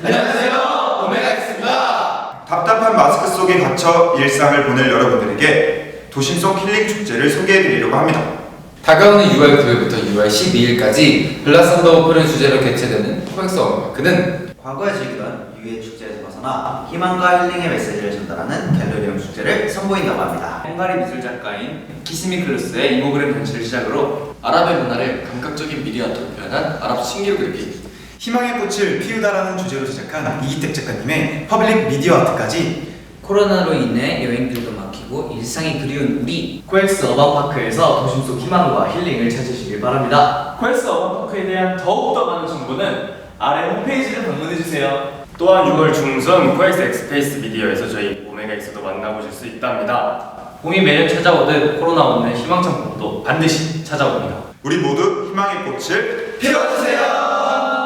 안녕하세요, 오메가엑스입니다. 답답한 마스크 속에 갇혀 일상을 보낼 여러분들에게 도심 속 힐링 축제를 소개해드리려고 합니다. 다가오는 6월 9일부터 6월 12일까지 블라썸 더 오픈을 주제로 개최되는 코엑스 어마크는 과거에 즐기던 유해 축제에서 벗어나 희망과 힐링의 메시지를 전달하는 갤러리움 축제를 선보인다고 합니다. 헝가리 미술 작가인 키스미 클루스의 이모그램 전시를 시작으로 아랍의 문화를 감각적인 미디어아트로 표현한 아랍 신기루 그래픽 희망의 꽃을 피우다라는 주제로 제작한 이기택 작가님의 퍼블릭 미디어 아트까지 코로나로 인해 여행들도 막히고 일상이 그리운 우리 코엑스 어반파크에서 도심 속 희망과 힐링을 찾으시길 바랍니다. 코엑스 어반파크에 대한 더욱더 많은 정보는 아래 홈페이지를 방문해주세요. 또한 6월 중순 코엑스 엑스페이스 미디어에서 저희 오메가엑스도 만나보실 수 있답니다. 봄이 매년 찾아오듯 코로나 없는 희망찬 봄도 반드시 찾아옵니다. 우리 모두 희망의 꽃을 피워주세요.